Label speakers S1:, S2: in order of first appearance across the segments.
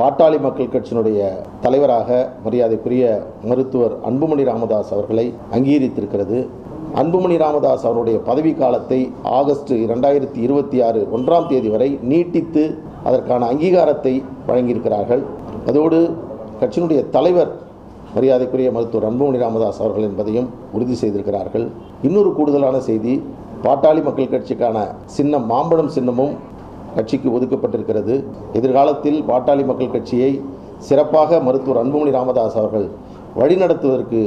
S1: பாட்டாளி மக்கள் கட்சியினுடைய தலைவராக மரியாதைக்குரிய மருத்துவர் அன்புமணி ராமதாஸ் அவர்களை அங்கீகரித்திருக்கிறது. அன்புமணி ராமதாஸ் அவருடைய பதவி காலத்தை ஆகஸ்ட் இரண்டாயிரத்தி இருபத்தி ஆறு ஒன்றாம் தேதி வரை நீட்டித்து அதற்கான அங்கீகாரத்தை வழங்கியிருக்கிறார்கள். அதோடு கட்சியினுடைய தலைவர் மரியாதைக்குரிய மருத்துவர் அன்புமணி ராமதாஸ் அவர்கள் என்பதையும் உறுதி செய்திருக்கிறார்கள். இன்னொரு கூடுதலான செய்தி பாட்டாளி மக்கள் கட்சிக்கான சின்னம் மாம்பழம் சின்னமும் கட்சிக்கு ஒதுக்கப்பட்டிருக்கிறது. எதிர்காலத்தில் பாட்டாளி மக்கள் கட்சியை சிறப்பாக மருத்துவர் அன்புமணி ராமதாஸ் அவர்கள் வழிநடத்துவதற்கு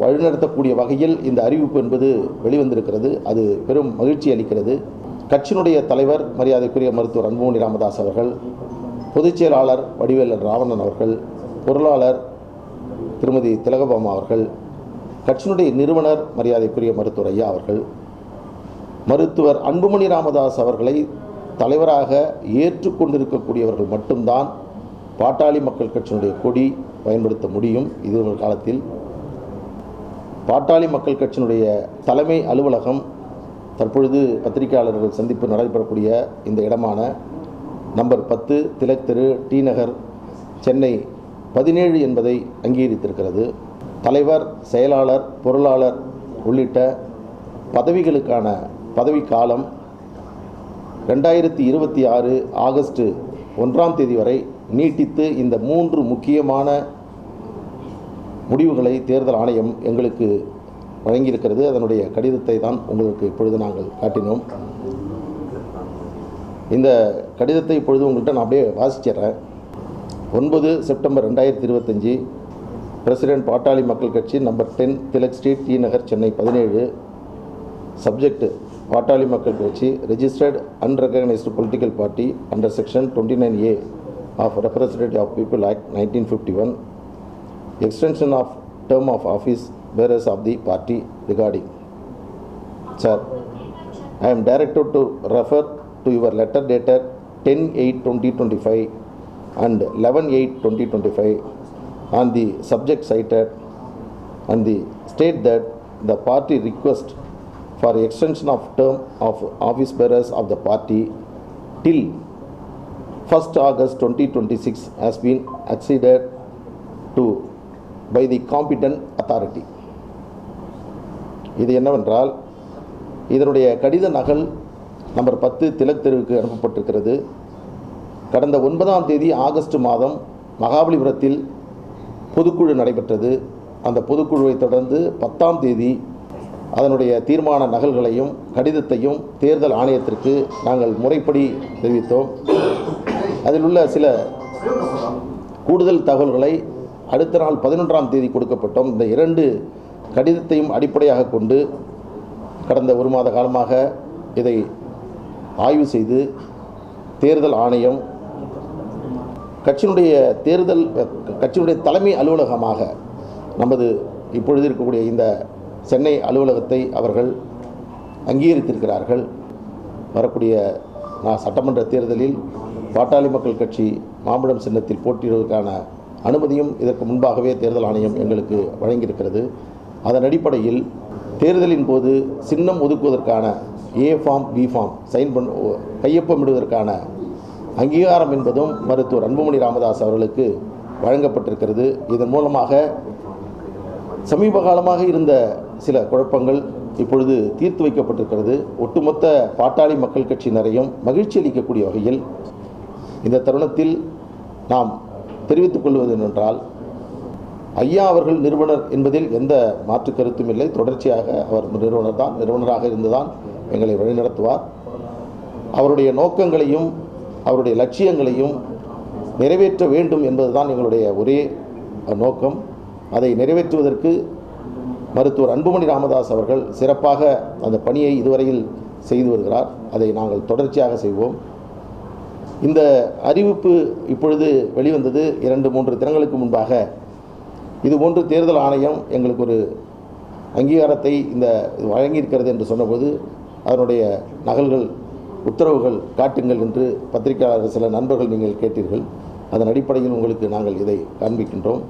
S1: வழிநடத்தக்கூடிய வகையில் இந்த அறிவிப்பு என்பது வெளிவந்திருக்கிறது. அது பெரும் மகிழ்ச்சி அளிக்கிறது. கட்சியினுடைய தலைவர் மரியாதைக்குரிய மருத்துவர் அன்புமணி ராமதாஸ் அவர்கள் பொதுச் செயலாளர் வடிவேலன் ராவணன் அவர்கள் பொருளாளர் திருமதி திலகபாமா அவர்கள் கட்சியினுடைய நிறுவனர் மரியாதைக்குரிய மருத்துவர் ஐயா அவர்கள் மருத்துவர் அன்புமணி ராமதாஸ் அவர்களை தலைவராக ஏற்றுக்கொண்டிருக்கக்கூடியவர்கள் மட்டும்தான் பாட்டாளி மக்கள் கட்சியினுடைய கொடி பயன்படுத்த முடியும். இது ஒரு காலத்தில் பாட்டாளி மக்கள் கட்சியினுடைய தலைமை அலுவலகம் தற்பொழுது பத்திரிகையாளர்கள் சந்திப்பு நடைபெறக்கூடிய இந்த இடமான நம்பர் பத்து திலக் தெரு டி நகர் சென்னை பதினேழு என்பதை அங்கீகரித்திருக்கிறது. தலைவர் செயலாளர் பொருளாளர் உள்ளிட்ட பதவிகளுக்கான பதவி காலம் ரெண்டாயிரத்தி இருபத்தி ஆறு ஆகஸ்ட் ஒன்றாம் தேதி வரை நீட்டித்து இந்த மூன்று முக்கியமான முடிவுகளை தேர்தல் ஆணையம் எங்களுக்கு வழங்கியிருக்கிறது. அதனுடைய கடிதத்தை தான் உங்களுக்கு இப்பொழுது நாங்கள் காட்டினோம். இந்த கடிதத்தை இப்பொழுது உங்கள்கிட்ட நான் அப்படியே வாசிச்சிடுறேன். ஒன்பது செப்டம்பர் ரெண்டாயிரத்தி இருபத்தஞ்சி president Pattali Makkal Katchi number ten Tilak street T Nagar Chennai பதினேழு. Subject Pattali Makkal Katchi registered unrecognised political party under section twenty nine A of representative of people act nineteen fifty one extension of term of office bearers of the party regarding. Sir, I am directed to refer to your letter dated 10-8-2025 and 11-8-2025 on the subject cited and the state that the party request for extension of term of office bearers of the party till 1st August 2026 has been acceded to by the competent authority. இது என்னவென்றால் இதனுடைய கடித நகல் number பத்து திலக் தெருவுக்கு அனுப்பப்பட்டிருக்கிறது கடந்த ஒன்பதாம் தேதி ஆகஸ்ட் மாதம் மகாபலிபுரத்தில் பொதுக்குழு நடைபெற்றது அந்த பொதுக்குழுவை தொடர்ந்து பத்தாம் தேதி அதனுடைய தீர்மான நகல்களையும் கடிதத்தையும் தேர்தல் ஆணையத்திற்கு நாங்கள் முறைப்படி தெரிவித்தோம். அதில் உள்ள சில கூடுதல் தகவல்களை அடுத்த நாள் பதினொன்றாம் தேதி கொடுக்கப்பட்டோம். இந்த இரண்டு கடிதத்தையும் அடிப்படையாக கொண்டு கடந்த ஒரு மாத காலமாக இதை ஆய்வு செய்து தேர்தல் ஆணையம் கட்சியினுடைய தேர்தல் கட்சியினுடைய தலைமை அலுவலகமாக நமது இப்பொழுது இருக்கக்கூடிய இந்த சென்னை அலுவலகத்தை அவர்கள் அங்கீகரித்திருக்கிறார்கள். வரக்கூடிய நான் சட்டமன்ற தேர்தலில் பாட்டாளி மக்கள் கட்சி மாம்பழம் சின்னத்தில் போட்டியிடுவதற்கான அனுமதியும் இதற்கு முன்பாகவே தேர்தல் ஆணையம் எங்களுக்கு வழங்கியிருக்கிறது. அதன் அடிப்படையில் தேர்தலின் போது சின்னம் ஒதுக்குவதற்கான A form B form sign பண்ண கையொப்பமிடுவதற்கான அங்கீகாரம் என்பதும் மருத்துவர் அன்புமணி ராமதாஸ் அவர்களுக்கு வழங்கப்பட்டிருக்கிறது. இதன் மூலமாக சமீப காலமாக இருந்த சில குழப்பங்கள் இப்பொழுது தீர்த்து வைக்கப்பட்டிருக்கிறது. ஒட்டுமொத்த பாட்டாளி மக்கள் கட்சியினரையும் மகிழ்ச்சி அளிக்கக்கூடிய வகையில் இந்த தருணத்தில் நாம் தெரிவித்துக் கொள்வது என்னென்றால் ஐயா அவர்கள் நிறுவனர் என்பதில் எந்த மாற்று கருத்தும் இல்லை. தொடர்ச்சியாக அவர் நிறுவனர் தான் நிறுவனராக இருந்துதான் எங்களை வழிநடத்துவார். அவருடைய நோக்கங்களையும் அவருடைய லட்சியங்களையும் நிறைவேற்ற வேண்டும் என்பதுதான் எங்களுடைய ஒரே நோக்கம். அதை நிறைவேற்றுவதற்கு மருத்துவர் அன்புமணி ராமதாஸ் அவர்கள் சிறப்பாக அந்த பணியை இதுவரையில் செய்து வருகிறார். அதை நாங்கள் தொடர்ச்சியாக செய்வோம். இந்த அறிவிப்பு இப்பொழுது வெளிவந்தது இரண்டு மூன்று தினங்களுக்கு முன்பாக. இதுபோன்று தேர்தல் ஆணையம் எங்களுக்கு ஒரு அங்கீகாரத்தை இந்த இது வழங்கியிருக்கிறது என்று சொன்னபோது அதனுடைய நகல்கள் உத்தரவுகள் காட்டுங்கள் என்று பத்திரிகையாளர் சில நண்பர்கள் நீங்கள் கேட்டீர்கள். அதன் அடிப்படையில் உங்களுக்கு நாங்கள் இதை காண்பிக்கின்றோம்.